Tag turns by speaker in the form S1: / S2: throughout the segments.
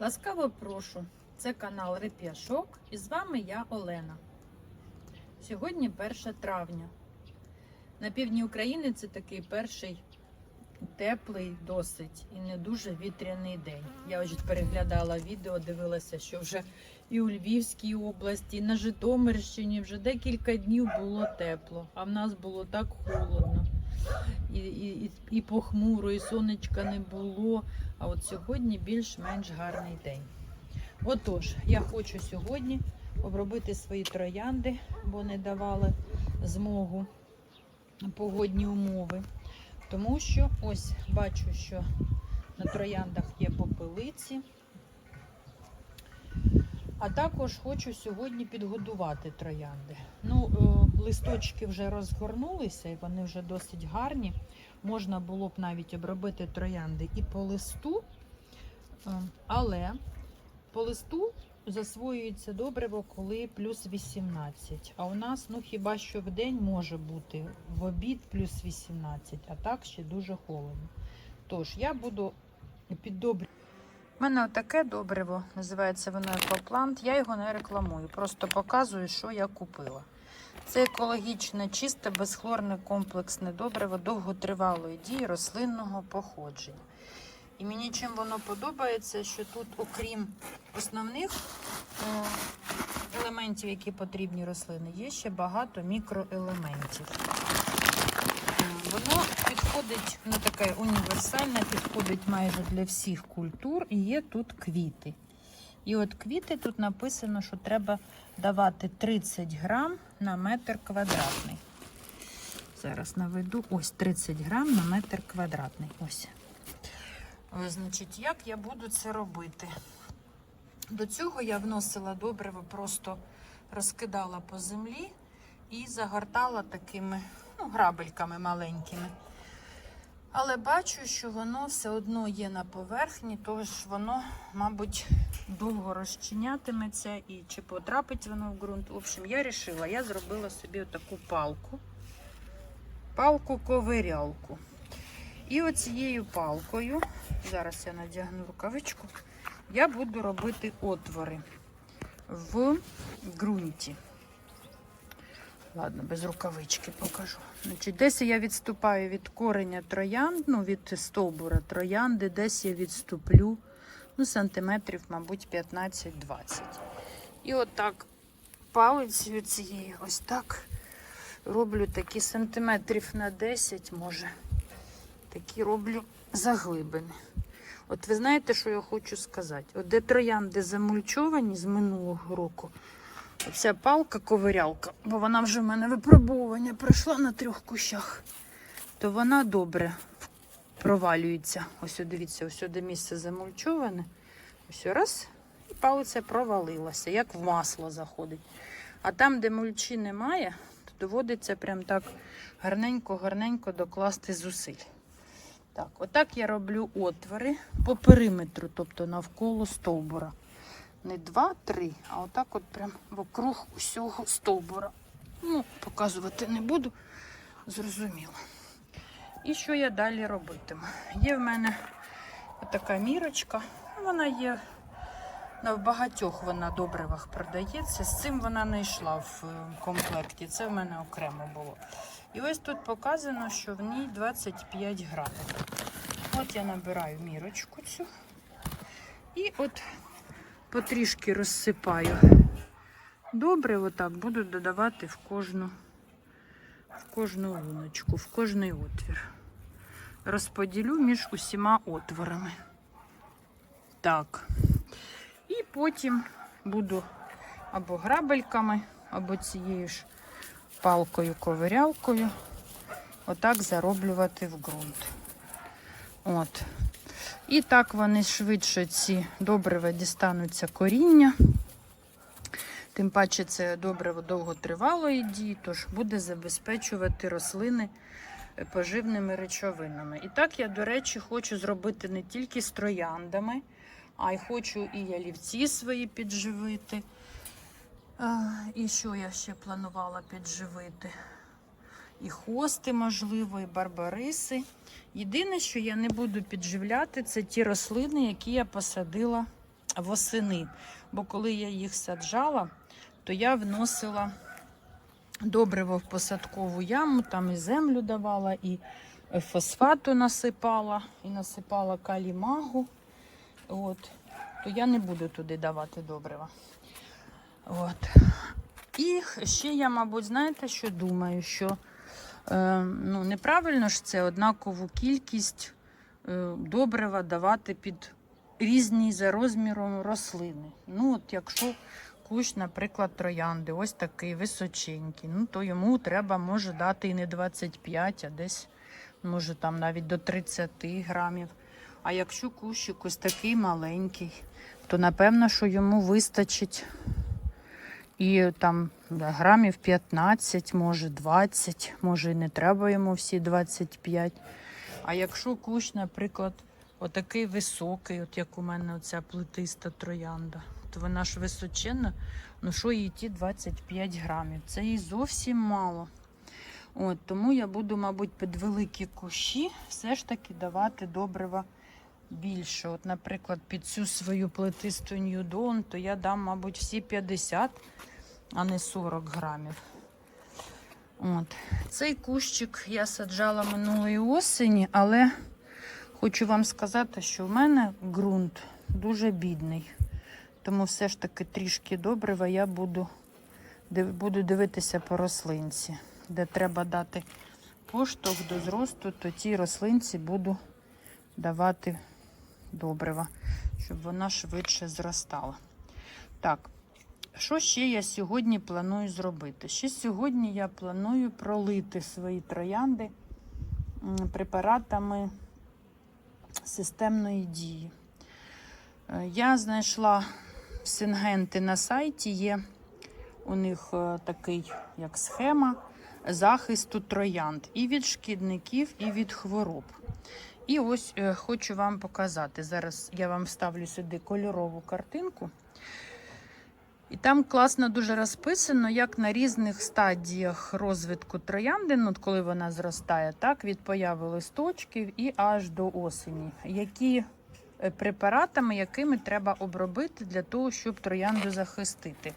S1: Ласкаво прошу. Це канал Реп'яшок і з вами я Олена. Сьогодні 1 травня. На півдні України це такий перший теплий досить і не дуже вітряний день. Я ось переглядала відео, дивилася, що вже і у Львівській області, і на Житомирщині вже декілька днів було тепло, а в нас було так холодно. І, і, і, похмуро, і сонечка не було. А от сьогодні більш-менш гарний день. Отож, я хочу сьогодні обробити свої троянди, бо не давали змогу погодні умови. Тому що ось бачу, що на трояндах є попелиці. А також хочу сьогодні підгодувати троянди. Ну, е, листочки вже розгорнулися і вони вже досить гарні. Можна було б навіть обробити троянди і по листу, е, але по листу засвоюється добриво, коли плюс 18. А у нас, ну хіба що в день може бути в обід плюс 18, а так ще дуже холодно. Тож я буду піддобрювати. У мене таке добриво, називається воно екоплант. Я його не рекламую, просто показую, що я купила. Це екологічне, чисте, безхлорне комплексне добриво довготривалої дії рослинного походження. І мені чим воно подобається, що тут, окрім основних е, елементів, які потрібні рослини, є ще багато мікроелементів. Е, Воно підходить, ну таке універсальне, підходить майже для всіх культур, і є тут квіти. І от квіти тут написано, що треба давати 30 грам на метр квадратний. Зараз наведу ось 30 грам на метр квадратний. Ось. Е, Значить, як я буду це робити? До цього я вносила добриво, просто розкидала по землі і загортала такими ну, грабельками маленькими. Але бачу, що воно все одно є на поверхні, тож воно, мабуть, довго розчинятиметься і чи потрапить воно в ґрунт. В общем, я вирішила, я зробила собі таку палку, палку-ковирялку. І оцією палкою, зараз я надягну рукавичку, я буду робити отвори в ґрунті. Ладно, без рукавички покажу. Значить, Десь я відступаю від кореня троянд, ну, від стовбура троянди, десь я відступлю ну, сантиметрів, мабуть, 15-20. І отак палицею цією ось так роблю такі сантиметрів на 10, може. Такі роблю заглибини. От ви знаєте, що я хочу сказати? От де троянди замульчовані з минулого року, оця палка-ковирялка, бо вона вже в мене випробовування пройшла на трьох кущах, то вона добре провалюється. Ось дивіться, ось сюди місце замульчоване. Ось раз, і палиця провалилася, як в масло заходить. А там, де мульчі немає, то доводиться прям так гарненько-гарненько докласти зусиль. Так, отак я роблю отвори по периметру, тобто навколо стовбура. Не два-три, а отак от прям вокруг усього стовбура. Ну, показувати не буду, зрозуміло. І що я далі робитиму? Є в мене така мірочка, вона є на в багатьох вона добривах продається. З цим вона не йшла в е, комплекті. Це в мене окремо було. І ось тут показано, що в ній 25 грамів. От я набираю мірочку цю. І от потрішки розсипаю. Добре, отак буду додавати в кожну, в кожну луночку, в кожний отвір. Розподілю між усіма отворами. Так. І потім буду або грабельками, або цією ж палкою-ковирялкою отак зароблювати в ґрунт. От. І так вони швидше ці добрива дістануться коріння. Тим паче це добриво довготривалої дії, тож буде забезпечувати рослини поживними речовинами. І так я, до речі, хочу зробити не тільки з трояндами, а й хочу і ялівці свої підживити. І що я ще планувала підживити? І хости, можливо, і барбариси. Єдине, що я не буду підживляти, це ті рослини, які я посадила восени. Бо коли я їх саджала, то я вносила добриво в посадкову яму, там і землю давала, і фосфату насипала, і насипала калімагу. От. То я не буду туди давати добрива. От. І ще я, мабуть, знаєте, що думаю, що ну, неправильно ж це однакову кількість е, добрива давати під різні за розміром рослини. Ну, от якщо кущ, наприклад, троянди, ось такий височенький, ну то йому треба може дати і не 25, а десь може там навіть до 30 грамів. А якщо кущик ось такий маленький, то напевно, що йому вистачить і там грамів 15, може 20, може і не треба йому всі 25. А якщо кущ, наприклад, отакий високий, от як у мене оця плетиста троянда, то вона ж височенна, ну що їй ті 25 грамів? Це їй зовсім мало. От, тому я буду, мабуть, під великі кущі все ж таки давати добрива більше. От, наприклад, під цю свою плетисту Ньюдон, то я дам, мабуть, всі 50, а не 40 грамів. От. Цей кущик я саджала минулої осені, але хочу вам сказати, що в мене ґрунт дуже бідний. Тому все ж таки трішки добрива я буду, буду дивитися по рослинці. Де треба дати поштовх до зросту, то тій рослинці буду давати добрива, щоб вона швидше зростала. Так, що ще я сьогодні планую зробити? Ще сьогодні я планую пролити свої троянди препаратами системної дії. Е, Я знайшла сингенти на сайті, є у них е, такий як схема захисту троянд і від шкідників, і від хвороб. І ось е, хочу вам показати. Зараз я вам вставлю сюди кольорову картинку. І там класно дуже розписано, як на різних стадіях розвитку троянди, ну, коли вона зростає, так, від появи листочків і аж до осені. Які е, препаратами, якими треба обробити для того, щоб троянду захистити.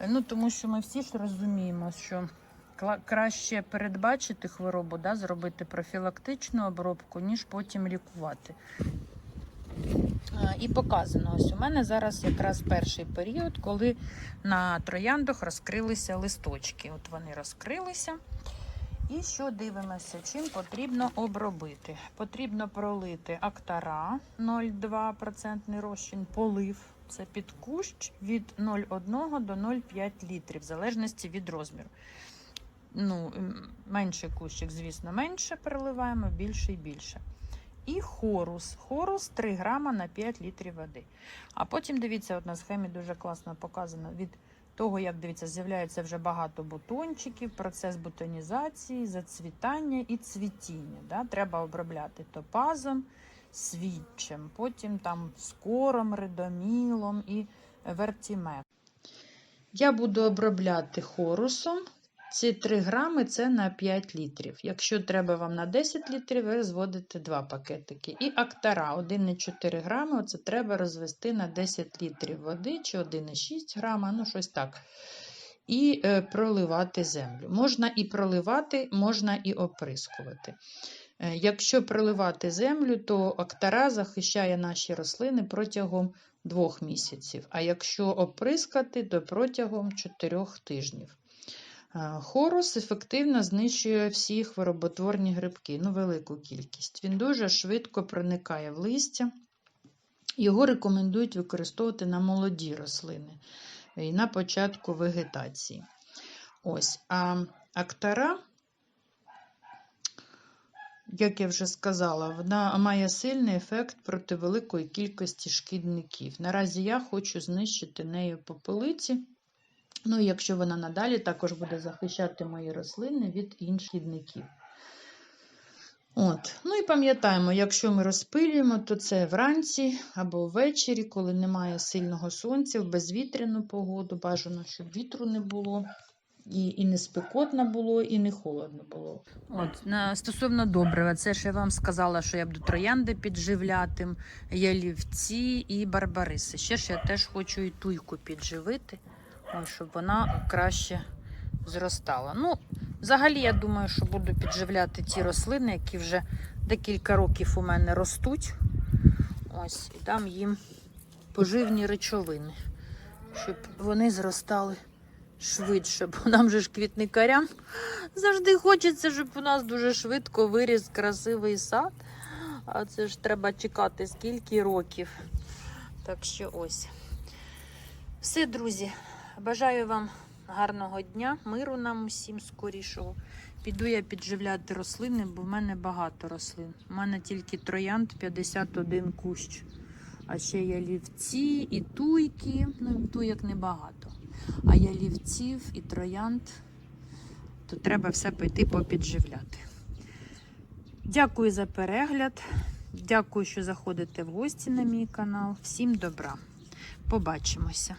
S1: Е, Ну, тому що ми всі ж розуміємо, що краще передбачити хворобу, да, зробити профілактичну обробку, ніж потім лікувати. Е, І показано, ось у мене зараз якраз перший період, коли на трояндах розкрилися листочки. От вони розкрилися. І що дивимося, чим потрібно обробити? Потрібно пролити актара 0,2% розчин, полив. Це під кущ від 0,1 до 0,5 літрів, в залежності від розміру. Ну, менший кущик, звісно, менше переливаємо, більше і більше. І хорус. Хорус 3 грама на 5 літрів води. А потім, дивіться, от на схемі дуже класно показано від того, як дивіться, з'являється вже багато бутончиків, процес бутонізації, зацвітання і цвітіння. Да? Треба обробляти топазом, свідчем, потім там скором, ридомілом і вертімек. Я буду обробляти хорусом. Ці 3 грами це на 5 літрів. Якщо треба вам на 10 літрів, ви розводите 2 пакетики. І актара 1,4 грами, це треба розвести на 10 літрів води чи 1,6 грама, ну щось так. І е, проливати землю. Можна і проливати, можна і оприскувати. Е, якщо проливати землю, то актара захищає наші рослини протягом 2 місяців. А якщо оприскати, то протягом 4 тижнів. Хорус ефективно знищує всі хвороботворні грибки, ну, велику кількість. Він дуже швидко проникає в листя. Його рекомендують використовувати на молоді рослини і на початку вегетації. Ось, а актара, як я вже сказала, вона має сильний ефект проти великої кількості шкідників. Наразі я хочу знищити нею попелиці. Ну, і якщо вона надалі також буде захищати мої рослини від інших шкідників. От. Ну і пам'ятаємо, якщо ми розпилюємо, то це вранці або ввечері, коли немає сильного сонця, в безвітряну погоду, бажано, щоб вітру не було. і, і не спекотно було, і не холодно було. От на стосовно добрива, це ж я вам сказала, що я буду троянди підживляти, ялівці і барбариси. Ще ж я теж хочу і туйку підживити, щоб вона краще зростала. Ну, взагалі, я думаю, що буду підживляти ті рослини, які вже декілька років у мене ростуть. Ось, і дам їм поживні речовини, щоб вони зростали швидше, бо нам же ж квітникарям завжди хочеться, щоб у нас дуже швидко виріс красивий сад. А це ж треба чекати скільки років. Так що ось. Все, друзі. Бажаю вам гарного дня, миру нам усім скорішого. Піду я підживляти рослини, бо в мене багато рослин. У мене тільки троянд 51 кущ. А ще є лівці і туйки. Ну, туйок небагато. А є лівців і троянд. То треба все пойти попідживляти. Дякую за перегляд. Дякую, що заходите в гості на мій канал. Всім добра. Побачимося.